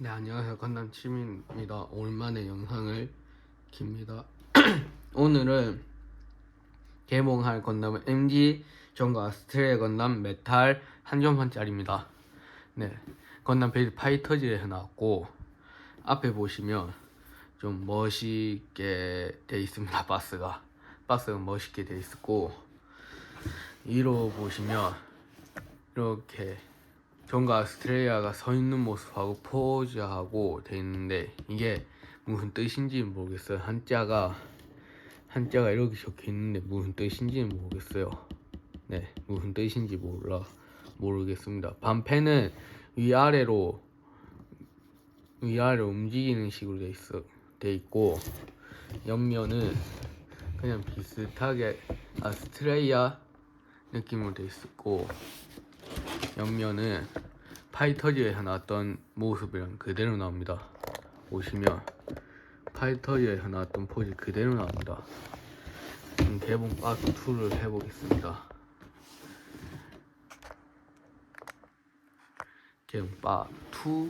네 안녕하세요. 건담 치민입니다. 오랜만에 영상을 킵니다. 오늘은 개봉할 건담은 MG 전과 아스트레 건담 메탈 한정판짜리입니다. 네 건담 베이스 파이터즈에서 나왔고 앞에 보시면 좀 멋있게 돼 있습니다 바스가. 바스가 멋있게 돼 있고 위로 보시면 이렇게 전과 아스트레이아가 서 있는 모습하고 포즈하고 돼 있는데 이게 무슨 뜻인지 는 모르겠어요. 한자가 한자가 이렇게 적혀 있는데 무슨 뜻인지는 모르겠어요. 네, 무슨 뜻인지 몰라 모르겠습니다. 반패는 위아래로 위아래로 움직이는 식으로 돼 있어 돼 있고 옆면은 그냥 비슷하게 아스트레이아 느낌으로 돼 있었고 옆면은 파이터즈에서 나왔던 모습이랑 그대로 나옵니다. 보시면 파이터즈에서 나왔던 포즈 그대로 나옵니다. 그럼 개봉 파트 2를 해보겠습니다. 개봉 파트 2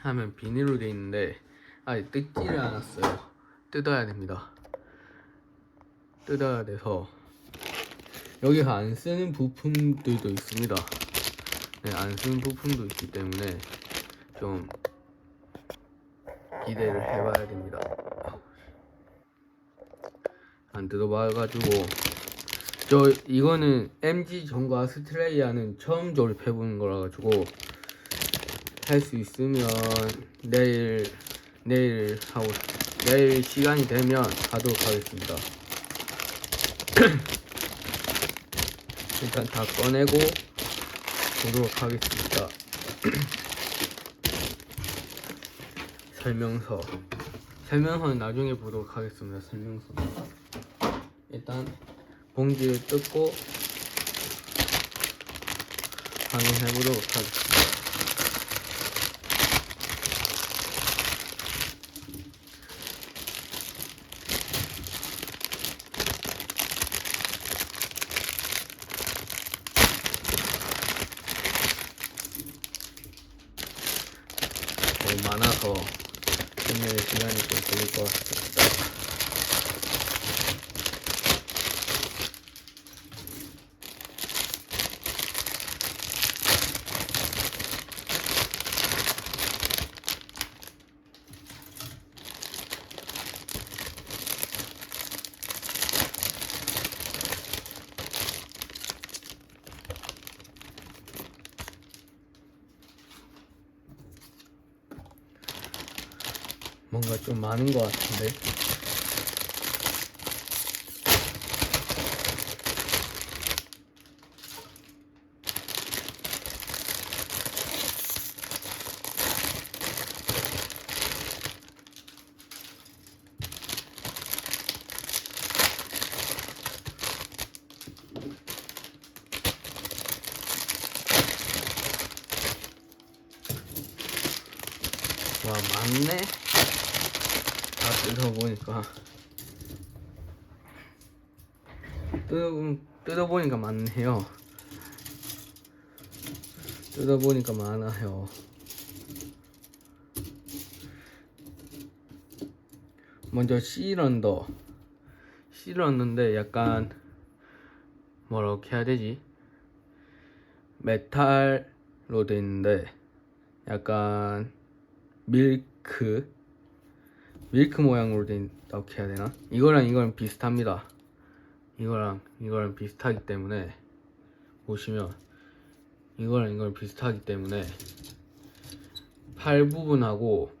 하면 비닐로 돼 있는데 아직 뜯지를 않았어요. 뜯어야 됩니다. 뜯어야 돼서 여기서 안 쓰는 부품들도 있습니다. 네, 안 쓰는 부품도 있기 때문에 좀 기대를 해봐야 됩니다. 안 뜯어봐가지고 저 이거는 MG 전과 스트레이아는 처음 조립해보는 거라 가지고 할 수 있으면 내일 내일 하고 내일 시간이 되면 하도록 하겠습니다. 일단 다 꺼내고 보도록 하겠습니다. 설명서. 설명서는 나중에 보도록 하겠습니다. 설명서. 일단 봉지를 뜯고 확인해 보도록 하겠습니다. Bueno, pues, 뭔가 좀 많은 것 같은데. 와 많네. 다 뜯어보니까. 뜯어, 뜯어보니까 많네요. 뜯어보니까 많아요. 먼저 실런더. 실었는데 약간 뭐라고 해야 되지? 메탈로 돼 있는데 약간 밀크 밀크 모양으로 된 이렇게 해야 되나? 이거랑 이거랑 비슷합니다. 이거랑 이거랑 비슷하기 때문에 보시면 이거랑 이거랑 비슷하기 때문에 팔 부분하고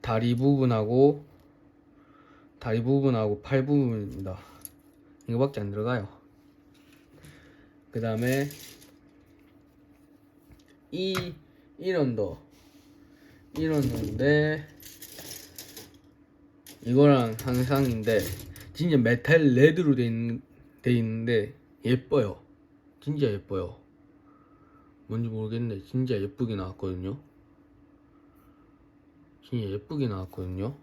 다리 부분하고 다리 부분하고 팔 부분입니다. 이거밖에 안 들어가요. 그 다음에 이 이런 더 이런는데 이거랑 항상인데 진짜 메탈 레드로 돼, 있는, 돼 있는데 예뻐요. 진짜 예뻐요. 뭔지 모르겠는데 진짜 예쁘게 나왔거든요. 진짜 예쁘게 나왔거든요.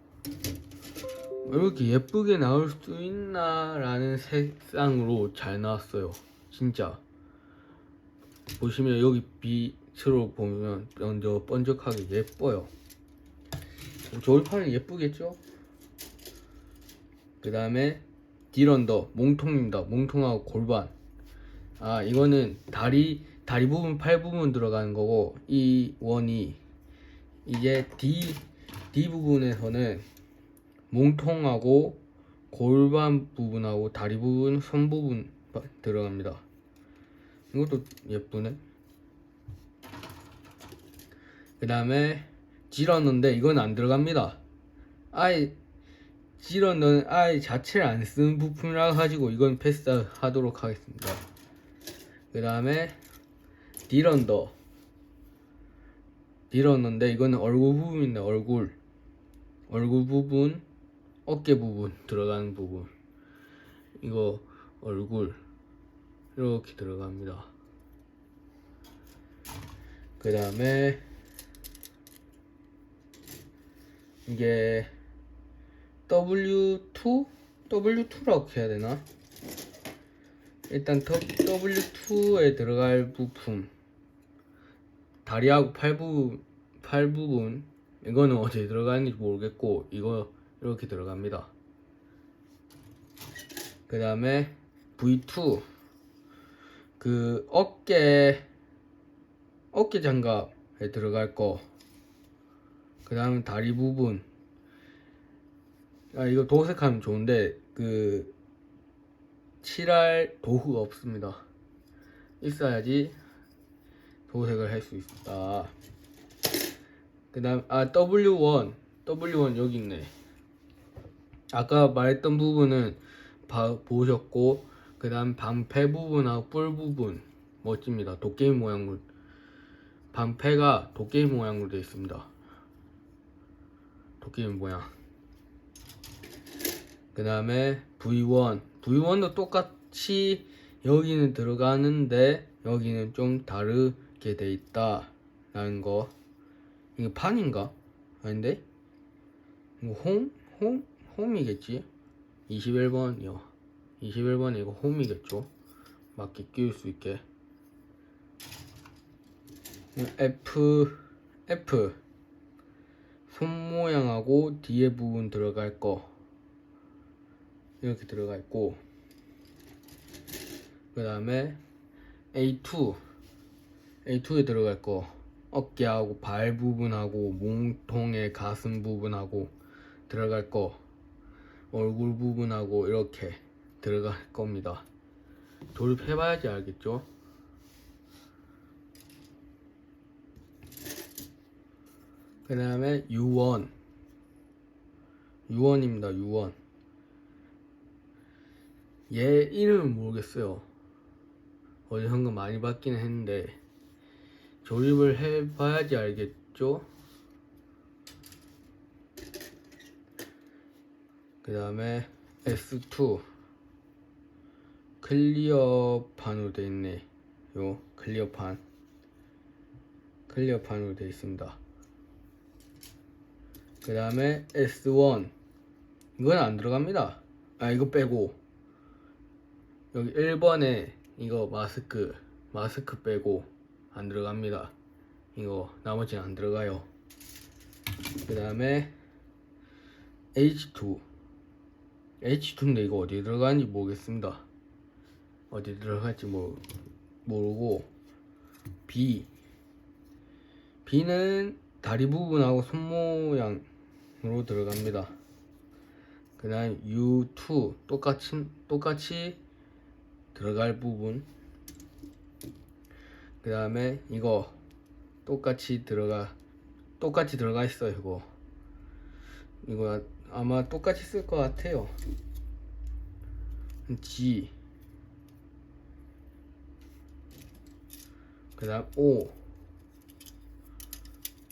이렇게 예쁘게 나올 수 있나 라는 색상으로 잘 나왔어요. 진짜. 보시면 여기 비 겉으로 보면 먼저 번쩍하게 예뻐요. 조립하면 예쁘겠죠? 그 다음에 딜언더 몽통입니다. 몽통하고 골반. 아 이거는 다리 다리 부분 팔 부분 들어가는 거고 이 원이 이제 D D 부분에서는 몸통하고 골반 부분하고 다리 부분, 손 부분 바- 들어갑니다. 이것도 예쁘네. 그 다음에 지러는데 이건 안 들어갑니다. 아예 지러는 아예 자체를 안 쓰는 부품이라 가지고 이건 패스하도록 하겠습니다. 그 다음에 딜언더. 딜었는데 이거는 얼굴 부분인데 얼굴. 얼굴 부분 어깨 부분 들어가는 부분. 이거 얼굴. 이렇게 들어갑니다. 그 다음에 이게 W2 W2라고 해야 되나 일단 W2에 들어갈 부품 다리하고 팔 부분 팔 부분 이거는 어디에 들어가는지 모르겠고 이거 이렇게 들어갑니다. 그 다음에 V2 그 어깨 어깨 장갑에 들어갈 거. 그 다음 다리 부분. 아 이거 도색하면 좋은데 그 칠할 도구가 없습니다. 있어야지 도색을 할 수 있다. 그 다음, 아, W1. W1 여기 있네. 아까 말했던 부분은 봐, 보셨고, 그 다음 반패 부분하고 뿔 부분. 멋집니다. 도깨비 모양으로. 반패가 도깨비 모양으로 되어 있습니다. 도깨비 모양. 그 다음에 V1. V1도 똑같이 여기는 들어가는데, 여기는 좀 다르게 돼 있다. 라는 거. 이거 판인가? 아닌데? 이거 홈? 홈? 홈이겠지? 21번이요. 21번에 이거 홈이겠죠? 맞게 끼울 수 있게. F, F. 손 모양하고 뒤에 부분 들어갈 거. 이렇게 들어가 있고. 그 다음에 A2. A2에 들어갈 거. 어깨하고 발 부분하고 몸통의 가슴 부분하고 들어갈 거 얼굴 부분하고 이렇게 들어갈 겁니다. 조립해봐야지 알겠죠? 그 다음에 U1 U1입니다. U1 얘 이름은 모르겠어요. 어디 현금 많이 받기는 했는데 조립을 해봐야지 알겠죠? 그 다음에 S2. 클리어판으로 되어 있네. 요 클리어판. 클리어판으로 되어 있습니다. 그 다음에 S1 이건 안 들어갑니다. 아 이거 빼고 여기 1번에 이거 마스크 마스크 빼고 안 들어갑니다. 이거 나머지는 안 들어가요. 그 다음에 H2 H2인데 이거 어디 들어가는지 모르겠습니다. 어디 들어갈지 모, 모르고 B B는 다리 부분하고 손 모양으로 들어갑니다. 그 다음 U2 똑같이 똑같이 들어갈 부분. 그 다음에 이거 똑같이 들어가 똑같이 들어가 있어요 이거. 이거 아마 똑같이 쓸 것 같아요. G. 그 다음 O.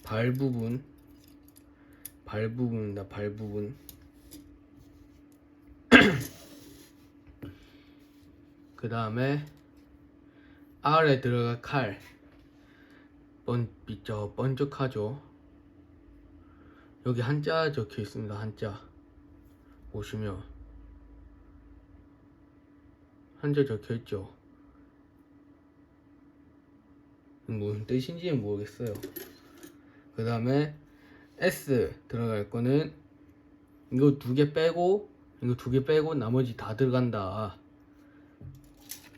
발 부분. 발 부분이다 발 부분 그 다음에 R에 들어갈 칼. 번, 있죠 번쩍하죠. 여기 한자 적혀 있습니다 한자. 보시면. 한자 적혀 있죠. 무슨 뜻인지는 모르겠어요. 그 다음에 S 들어갈 거는 이거 두 개 빼고 이거 두 개 빼고 나머지 다 들어간다.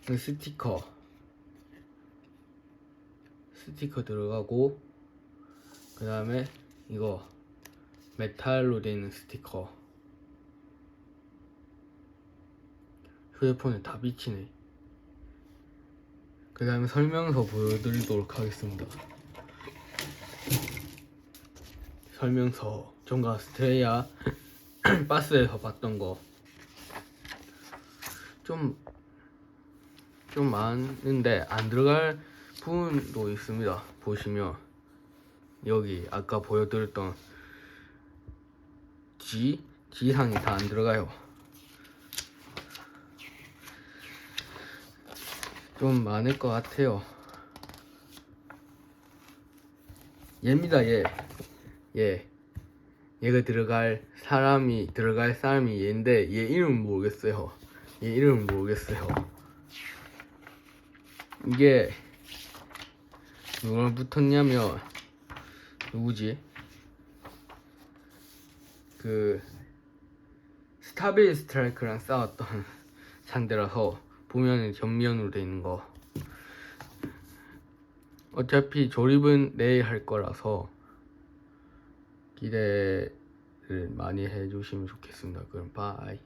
그 스티커. 스티커 들어가고 그 다음에 이거 메탈로 되어 있는 스티커. 휴대폰에 다 비치네. 그 다음에 설명서 보여드리도록 하겠습니다. 설명서. 종가 스트레이아 바스에서 봤던 거. 좀, 좀 많은데 안 들어갈 부분도 있습니다. 보시면 여기 아까 보여드렸던 G, G상이 다 안 들어가요. 좀 많을 것 같아요. 얘입니다, 얘. 얘. 얘가 들어갈 사람이 들어갈 사람이 얘인데 얘 이름 모르겠어요. 얘 이름 모르겠어요. 이게 누가 붙었냐면 누구지? 그 스타빌 스트라이크랑 싸웠던 상대라서 보면은 전면으로 돼 있는 거. 어차피 조립은 내일 할 거라서 기대를 많이 해주시면 좋겠습니다. 그럼 바이.